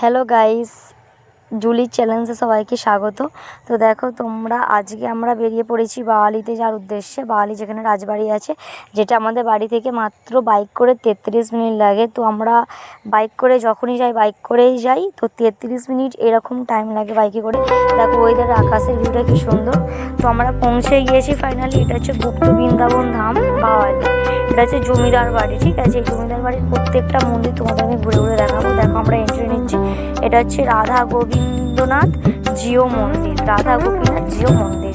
Hello guys Julie চ্যালেঞ্জে সবাইকে স্বাগত। তো দেখো, তোমরা আজকে আমরা বেরিয়ে পড়েছি বাওয়ালিতে যাওয়ার উদ্দেশ্যে। বাওয়ালি যেখানে রাজবাড়ি আছে, যেটা আমাদের বাড়ি থেকে মাত্র বাইক করে তেত্রিশ মিনিট লাগে। তো আমরা বাইক করে যখনই যাই, বাইক করেই যাই। তো তেত্রিশ মিনিট এরকম টাইম লাগে বাইকে করে। দেখো ওইদের আকাশের ভিউটা কি সুন্দর। তো আমরা পৌঁছে গিয়েছি ফাইনালি এটা হচ্ছে গুপ্ত বৃন্দাবন ধাম বাওয়ালি এটা হচ্ছে জমিদার বাড়ি, ঠিক আছে? এই জমিদার বাড়ির প্রত্যেকটা মন্দির তোমাদের আমি ঘুরে ঘুরে দেখাবো। দেখো, আমরা এন্ট্রি নিচ্ছি। এটা হচ্ছে রাধা গোবিন্দনাথ জিও মন্দির, রাধা গোপীনাথ জিও মন্দির।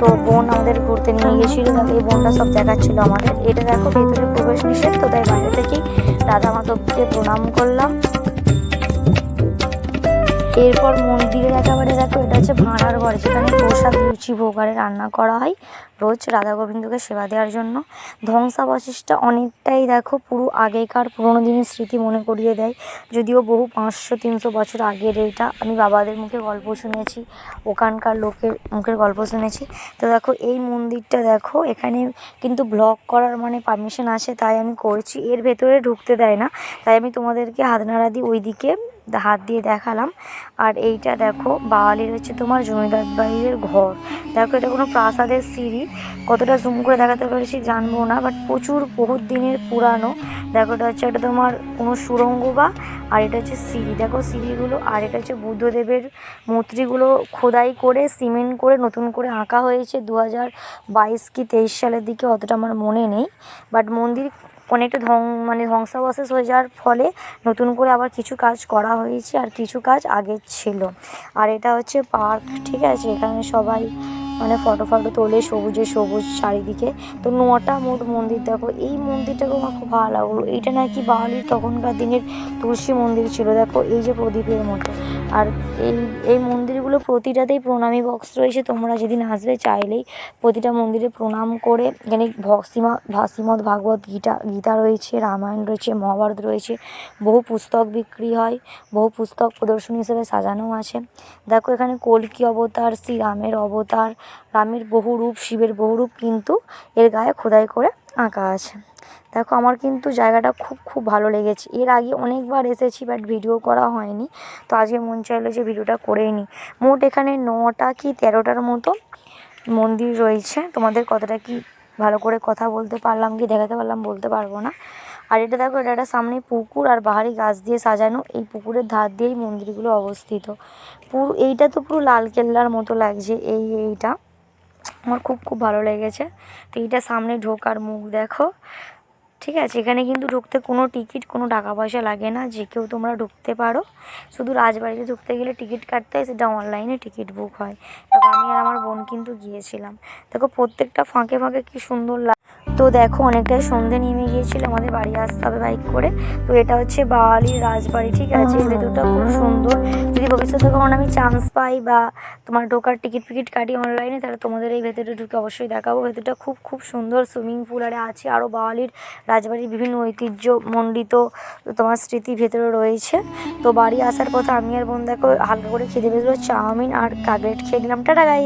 তো বোন আমাদের ঘুরতে নিয়ে গেছিল এই বোনটা সব দেখাচ্ছিল আমাদের। এটা দেখো, ভেতরে প্রবেশ নিষেধ, তো তাই বাইরে থেকেই রাধা মাধবকে প্রণাম করলাম। এরপর মন্দিরের একেবারে দেখো, এটা হচ্ছে ভাঁড়ার ঘর। যেখানে প্রসাদ, লুচি ভোগারে রান্না করা হয় রোজ রাধা গোবিন্দকে সেবা দেওয়ার জন্য। ধ্বংসাবশেষটা অনেকটাই দেখো, পুরো আগেকার পুরোনো দিনের স্মৃতি মনে করিয়ে দেয়। যদিও বহু পাঁচশো, তিনশো বছর আগের এটা, আমি বাবাদের মুখে গল্প শুনেছি, ওখানকার লোকের মুখের গল্প শুনেছি। তো দেখো, এই মন্দিরটা দেখো, এখানে কিন্তু ব্লগ করার মানে পারমিশন আছে, তাই আমি করছি। এর ভেতরে ঢুকতে দেয় না, তাই আমি তোমাদেরকে হাত নাড়া দিয়ে ওইদিকে। হাত দিয়ে দেখালাম। আর এইটা দেখো বাওয়ালির হচ্ছে তোমার জমিদার বাড়ির ঘর। দেখো, এটা কোনো প্রাসাদের সিঁড়ি। কতটা জুম করে দেখাতে পেরেছি জানব না বাট প্রচুর বহুত দিনের পুরানো। দেখো, এটা হচ্ছে একটা তোমার কোনো সুড়ঙ্গ বা, আর এটা হচ্ছে সিঁড়ি। দেখো, সিঁড়িগুলো, আর এটা হচ্ছে বুদ্ধদেবের মূর্তিগুলো খোদাই করে, সিমেন্ট করে, নতুন করে আঁকা হয়েছে। দু হাজার বাইশ কি তেইশ সালের দিকে, অতটা আমার মনে নেই। বাট মন্দির অনেকটা ধ্বং মানে ধ্বংসাবশেষ হয়ে যাওয়ার ফলে নতুন করে আবার কিছু কাজ করা হয়েছে আর কিছু কাজ আগের ছিল। আর এটা হচ্ছে পার্ক, ঠিক আছে? এখানে সবাই মানে ফটো ফটো তোলে সবুজে সবুজ চারিদিকে। তো নটা মোট মন্দির, দেখো, এই মন্দিরটাকে আমার খুব ভালো লাগল। এইটা নাকি বাঙালির তখনকার দিনের তুলসী মন্দির ছিল, দেখো, এই যে প্রদীপের মতো। আর এই এই মন্দিরগুলো প্রতিটাতেই প্রণামী বক্স রয়েছে। তোমরা যেদিন আসবে চাইলেই প্রতিটা মন্দিরে প্রণাম করে, এখানে ভক্সিমা শ্রীমদ ভাগবত গীতা গীতা রয়েছে, রামায়ণ রয়েছে, মহাভারত রয়েছে। বহু পুস্তক বিক্রি হয়, বহু পুস্তক প্রদর্শনী হিসেবে সাজানো আছে। দেখো এখানে কল্কি অবতার শ্রী রামের অবতার, রামের বহু রূপ শিবের বহু রূপ কিন্তু এর গায়ে খোদাই করে আঁকা আছে। দেখো আমার কিন্তু জায়গাটা খুব খুব ভালো লেগেছে। এর আগে অনেকবার এসেছি বাট ভিডিও করা হয়নি। তো আজকে মন চাইলো যে ভিডিওটা করেই নিই মোট এখানে নটা কি তেরোটার মতো মন্দির রয়েছে। তোমাদের কতটা কি ভালো করে কথা বলতে পারলাম কি দেখাতে পারলাম বলতে পারব না। আর এটা দেখো, এটা একটা সামনে পুকুর আর বাহারি গাছ দিয়ে সাজানো। এই পুকুরের ধার দিয়েই মন্দিরগুলো অবস্থিত। পুরো, এইটা তো পুরো লালকেল্লার মতো লাগছে, এই, এইটা। আমার খুব খুব ভালো লেগেছে। তো এইটা সামনে ঢোকার মুখ দেখো। ঠিক আছে, এখানে কিন্তু ঢুকতে কোনো টিকিট, কোনো টাকা পয়সা লাগে না। যে কেউ তোমরা ঢুকতে পারো। শুধু রাজবাড়িতে ঢুকতে গেলে টিকিট কাটতে হয়, সেটা অনলাইনে টিকিট বুক হয়। তবে আমি আর আমার বোন কিন্তু গিয়েছিলাম। দেখো, প্রত্যেকটা ফাঁকে ফাঁকে কি সুন্দর তো দেখো অনেকটাই সন্ধে নেমে গিয়েছিল আমাদের বাড়ি আসতে হবে বাইক করে। তো এটা হচ্ছে বাওয়ালির রাজবাড়ি ঠিক আছে? এই ভেতরটা খুব সুন্দর। যদি ভবিষ্যতে কখন আমি চান্স পাই বা তোমার ঢোকার টিকিট ফিকিট কাটি অনলাইনে তাহলে তোমাদের এই ভেতরে ঢুকে অবশ্যই দেখাবো। ভেতরটা খুব খুব সুন্দর সুইমিং পুল আরে আছে আরও বাওয়ালির রাজবাড়ির বিভিন্ন ঐতিহ্য মণ্ডিত তোমার স্মৃতি ভেতরে রয়েছে। তো বাড়ি আসার পথে আমি আর বোন দেখো হালকা করে খেতে পেয়েছিল চাউমিন আর কাগলেট খেয়ে নিলাম। টাটা গাই